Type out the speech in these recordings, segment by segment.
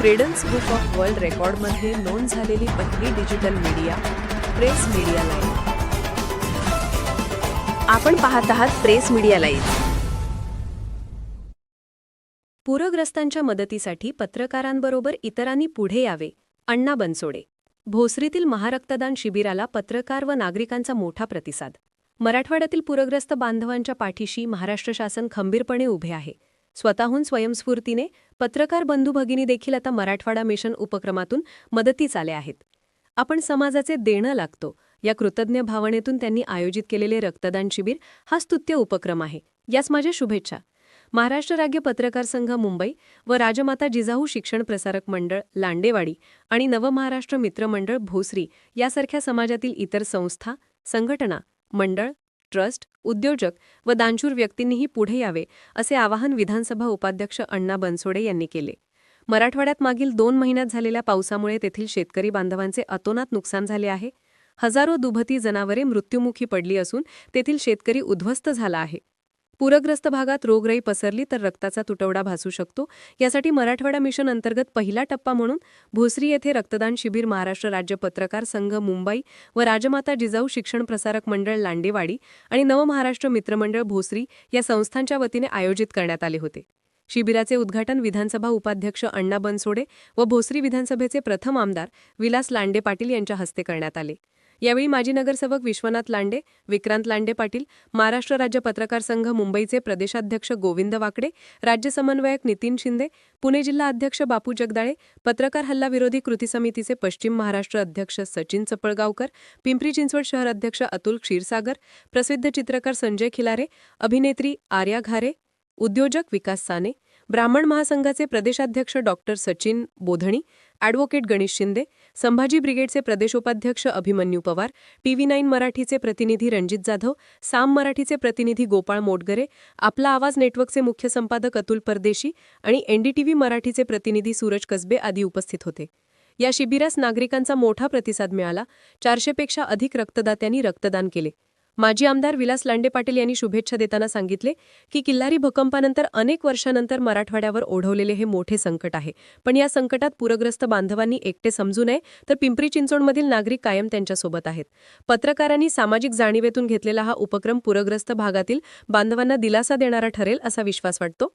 Credence book of world रेकॉर्डमध्ये नोंद झालेली पहिली digital media press media live आपण पाहत आहात प्रेस मीडिया लाईव्ह पूरग्रस्तांच्या मदतीसाठी पत्रकारांबरोबर इतरांनी पुढे यावे. अण्णा बनसोडे. भोसरीतील महारक्तदान शिबिराला पत्रकार व नागरिकांचा मोठा प्रतिसाद. मराठवाड्यातील पूरग्रस्त बांधवांच्या पाठीशी महाराष्ट्र शासन खंबीरपणे उभे आहे. स्वतःहून स्वयंस्फूर्तीने पत्रकार बंधू भगिनी देखील आता मराठवाडा मिशन उपक्रमातून मदतीस आले आहेत. आपण समाजाचे देणं लागतो. या कृतज्ञ भावनेतून त्यांनी आयोजित केलेले रक्तदान शिबिर हा स्तुत्य उपक्रम आहे. यास माझ्या शुभेच्छा. महाराष्ट्र राज्य पत्रकार संघ मुंबई व राजमाता जिजाऊ शिक्षण प्रसारक मंडळ लांडेवाडी आणि नवमहाराष्ट्र मित्रमंडळ भोसरी यासारख्या समाजातील इतर संस्था संघटना मंडळ ट्रस्ट उद्योजक व दानशूर व्यक्तींनीही पुढे यावे असे आवाहन विधानसभा उपाध्यक्ष अण्णा बनसोडे यांनी केले. मराठवाड्यात मागील दोन महिन्यात झालेल्या पावसामुळे तेथील शेतकरी बांधवांचे अतोनात नुकसान झाले आहे. हजारो दुभती जनावरे मृत्युमुखी पडली असून तेथील शेतकरी उद्ध्वस्त झाला आहे. पूरग्रस्त भागात रोगराई पसरली तर रक्ताचा तुटवडा भासू शकतो. यासाठी मराठवाडा मिशन अंतर्गत पहिला टप्पा म्हणून भोसरी येथे रक्तदान शिबिर महाराष्ट्र राज्य पत्रकार संघ मुंबई व राजमाता जिजाऊ शिक्षण प्रसारक मंडळ लांडेवाडी आणि नवमहाराष्ट्र मित्रमंडळ भोसरी या संस्थांच्या वतीने आयोजित करण्यात आले होते. शिबिराचे उद्घाटन विधानसभा उपाध्यक्ष अण्णा बनसोडे व भोसरी विधानसभेचे प्रथम आमदार विलास लांडे पाटील यांच्या हस्ते करण्यात आले. यावेळी माजी नगरसेवक विश्वनाथ लांडे विक्रांत लांडे पाटील महाराष्ट्र राज्य पत्रकार संघ मुंबईचे प्रदेशाध्यक्ष गोविंद वाकडे राज्य समन्वयक नितीन शिंदे पुणे जिल्हा अध्यक्ष बापू जगदाळे पत्रकार हल्ला विरोधी कृती समितीचे पश्चिम महाराष्ट्र अध्यक्ष सचिन चपळगावकर पिंपरी चिंचवड शहर अध्यक्ष अतुल क्षीरसागर प्रसिद्ध चित्रकार संजय खिलारे अभिनेत्री आर्या घारे उद्योजक विकास साने ब्राह्मण महासंघाचे प्रदेशाध्यक्ष डॉक्टर सचिन बोधणी ॲडव्होकेट गणेश शिंदे संभाजी ब्रिगेडचे प्रदेशोपाध्यक्ष अभिमन्यू पवार टीव्ही नाईन मराठीचे प्रतिनिधी रणजित जाधव साम मराठीचे प्रतिनिधी गोपाळ मोटगरे आपला आवाज नेटवर्कचे मुख्य संपादक अतुल परदेशी आणि एनडीटीव्ही मराठीचे प्रतिनिधी सूरज कसबे आदी उपस्थित होते. या शिबिरास नागरिकांचा मोठा प्रतिसाद मिळाला चारशेपेक्षा अधिक रक्तदात्यांनी रक्तदान केले. माजी आमदार विलास लांडे पाटील यांनी शुभेच्छा देताना सांगितले की किल्लारी भूकंपानंतर अनेक वर्षानंतर मराठवाड्यावर ओढवलेले हे मोठे संकट आहे. पण या संकटात पूरग्रस्त बांधवांनी एकटे समजू नये तर पिंपरी चिंचवडमधील नागरिक कायम त्यांच्यासोबत आहेत. पत्रकारांनी सामाजिक जाणीवेतून घेतलेला हा उपक्रम पूरग्रस्त भागातील बांधवांना दिलासा देणारा ठरेल असा विश्वास वाटतो.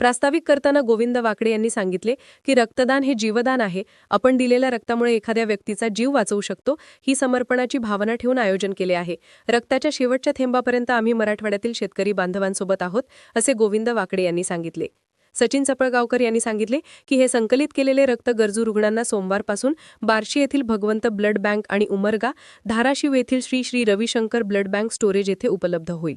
प्रास्ताविक करताना गोविंद वाकडे यांनी सांगितले की रक्तदान हे जीवदान आहे. आपण दिलेल्या रक्तामुळे एखाद्या व्यक्तीचा जीव वाचवू शकतो. ही समर्पणाची भावना ठेवून आयोजन केले आहे. रक्ताच्या शेवटच्या थेंबापर्यंत आम्ही मराठवाड्यातील शेतकरी बांधवांसोबत आहोत असे गोविंद वाकडे यांनी सांगितले. सचिन चपळगावकर यांनी सांगितले की हे संकलित केलेले रक्त गरजू रुग्णांना सोमवारपासून बार्शी येथील भगवंत ब्लड बँक आणि उमरगा धाराशिव येथील Shri Shri Ravishankar blood bank storage येथे उपलब्ध होईल.